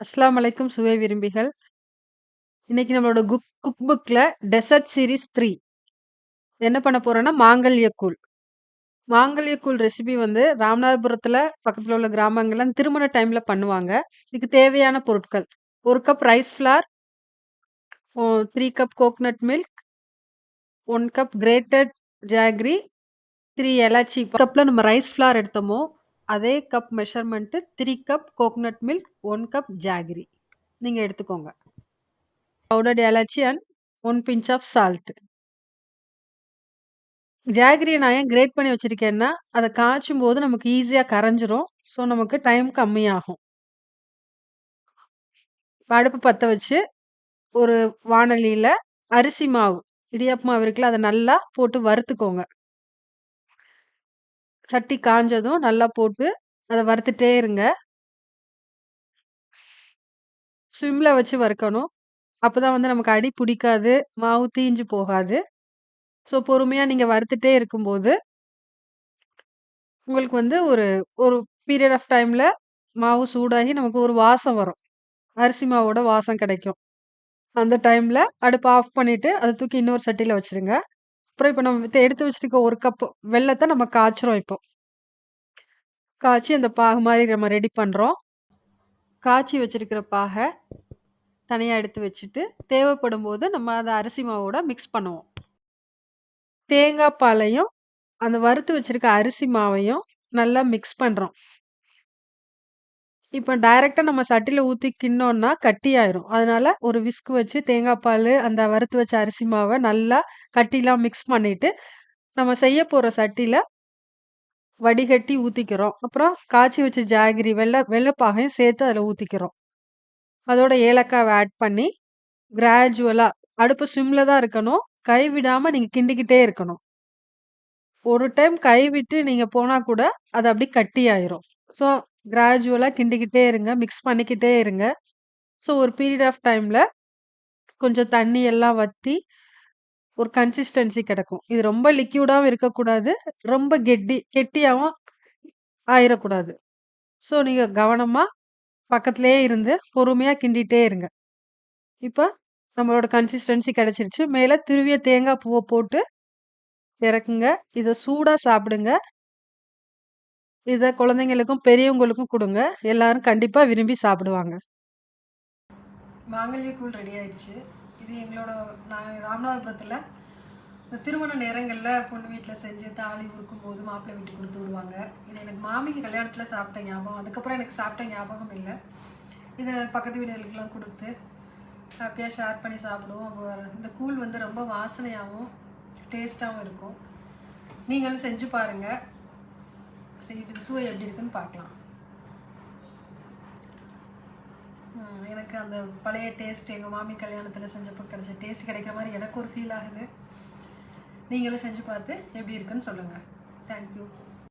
அஸ்லாம் அலைக்கும் சுவை விரும்பிகள். இன்னைக்கு நம்மளோட குக் குக் புக்கில் டெசர்ட் சீரிஸ் த்ரீ என்ன பண்ண போகிறோன்னா மாங்கல்யக்கூழ் மாங்கல்யக்கூழ் மாங்கல்ய கூழ் ரெசிபி வந்து ராமநாதபுரத்தில் பக்கத்தில் உள்ள கிராமங்கள்லாம் திருமண டைமில் பண்ணுவாங்க. இதுக்கு தேவையான பொருட்கள்: ஒரு cup rice flour, three cup coconut milk, one cup grated jaggery, 3 elaichi. கப்ல நம்ம ரைஸ் ஃப்ளார் எடுத்தோமோ, அதே cup measurement 3 cup coconut milk, 1 cup jaggery நீங்க எடுத்துக்கோங்க. Powdered elaichi and 1 pinch of salt. ஜாகரிய நான் ஏன் கிரேட் பண்ணி வச்சுருக்கேன்னா அதை காய்ச்சும் காய்ச்சும்போது நமக்கு ஈஸியா கரைஞ்சிரும். ஸோ, நமக்கு டைம் கம்மியாகும். அடுப்பு பற்ற வச்சு, ஒரு வாணலியில அரிசி மாவு, இடியாப்ப மாவு இருக்குல்ல, அத நல்லா போட்டு வறுத்துக்கோங்க. சட்டி காஞ்சதும் நல்லா போட்டு, அதை வறுத்துட்டே இருங்க. ஸ்விம்மில் வச்சு வறுக்கணும். அப்போ தான் வந்து நமக்கு அடி பிடிக்காது மாவு தீஞ்சு போகாது. ஸோ, பொறுமையாக நீங்கள் வறுத்துட்டே இருக்கும்போது உங்களுக்கு வந்து ஒரு ஒரு பீரியட் ஆஃப் டைமில் மாவு சூடாகி நமக்கு ஒரு வாசம் வரும். அரிசி மாவோட வாசம் கிடைக்கும். அந்த டைமில் அடுப்பை ஆஃப் பண்ணிவிட்டு அதை தூக்கி இன்னொரு சட்டியில் வச்சுருங்க. அப்புறம் இப்போ நம்ம எடுத்து வச்சிருக்க ஒரு கப் வெள்ளத்தை நம்ம காய்ச்சுறோம் இப்போ. காய்ச்சி அந்த பாகு மாதிரி நம்ம ரெடி பண்ணுறோம் காய்ச்சி வச்சிருக்கிற பாகை தனியாக எடுத்து வச்சுட்டு, தேவைப்படும் போது நம்ம அதை அரிசி மாவோட மிக்ஸ் பண்ணுவோம். தேங்காய் பாலையும், அந்த வறுத்து வச்சிருக்க அரிசி மாவையும் நல்லா மிக்ஸ் பண்ணுறோம் இப்போ டைரக்ட்டா நம்ம சட்டியில் ஊத்தி கிண்ணோன்னா கட்டியாயிரும். அதனால ஒரு விஸ்க் வச்சு தேங்காய் பால் அந்த வறுத்து வச்ச அரிசி மாவை நல்லா கட்டிலாம் மிக்ஸ் பண்ணிட்டு, நம்ம செய்ய போற சட்டியில வடிகட்டி ஊத்திக்கிறோம். அப்புறம் காய்ச்சி வச்ச ஜாகிரி வெள்ளை வெல்ல பாகையும் சேர்த்து அதில் ஊத்திக்கிறோம். அதோட ஏலக்காவை ஆட் பண்ணி, கிராஜுவலா அடுப்பு சிம்ல தான் இருக்கணும். கை விடாம நீங்க கிண்டிக்கிட்டே இருக்கணும். ஒரு டைம் கை விட்டு நீங்க போனா கூட, அது அப்படியே கட்டியாயிரும். ஸோ, கிராஜுவலாக கிண்டிக்கிட்டே இருங்க. மிக்ஸ் பண்ணிக்கிட்டே இருங்க. ஸோ, ஒரு பீரியட் ஆஃப் டைமில் கொஞ்சம் தண்ணி எல்லாம் வற்றி ஒரு கன்சிஸ்டன்சி கிடைக்கும். இது ரொம்ப லிக்யூடாகவும் இருக்கக்கூடாது. ரொம்ப கெட்டி கெட்டியாகவும் ஆயிடக்கூடாது ஸோ, நீங்கள் கவனமாக பக்கத்திலேயே இருந்து பொறுமையாக கிண்டிகிட்டே இருங்க. இப்போ நம்மளோட கன்சிஸ்டன்சி கிடச்சிருச்சு மேலே திருவிய தேங்காய் பூவை போட்டு இறக்குங்க. இதை சூடாக சாப்பிடுங்க. இதை குழந்தைங்களுக்கும், பெரியவங்களுக்கும் கொடுங்க எல்லாரும் கண்டிப்பாக விரும்பி சாப்பிடுவாங்க. மாங்கல்ய கூழ் ரெடி ஆயிடுச்சு. இது எங்களோட நான் ராமநாதபுரத்தில் இந்த திருமண நேரங்களில் பொண்ணு வீட்டில் செஞ்சு தாலி உருக்கும்போது மாப்பிள்ளை வீட்டுக்கு கொடுத்து விடுவாங்க. இது எனக்கு மாமிக்கு கல்யாணத்தில் சாப்பிட்ட ஞாபகம். அதுக்கப்புறம் எனக்கு சாப்பிட்ட ஞாபகம் இல்லை இதை பக்கத்து வீடுகளுக்கெல்லாம் கொடுத்து ஹாப்பியாக ஷேர் பண்ணி சாப்பிடுவோம். இந்த கூழ் வந்து ரொம்ப வாசனையாகவும் டேஸ்ட்டாகவும் இருக்கும். நீங்களும் செஞ்சு பாருங்கள் சரி இது சுவை எப்படி இருக்குன்னு பார்க்கலாம். எனக்கு அந்த பழைய டேஸ்ட் எங்கள் மாமி கல்யாணத்தில் செஞ்சப்போ கிடைச்ச டேஸ்ட் கிடைக்கிற மாதிரி எனக்கு ஒரு ஃபீல் ஆகுது. நீங்களும் செஞ்சு பார்த்து எப்படி இருக்குன்னு சொல்லுங்கள் தேங்க்யூ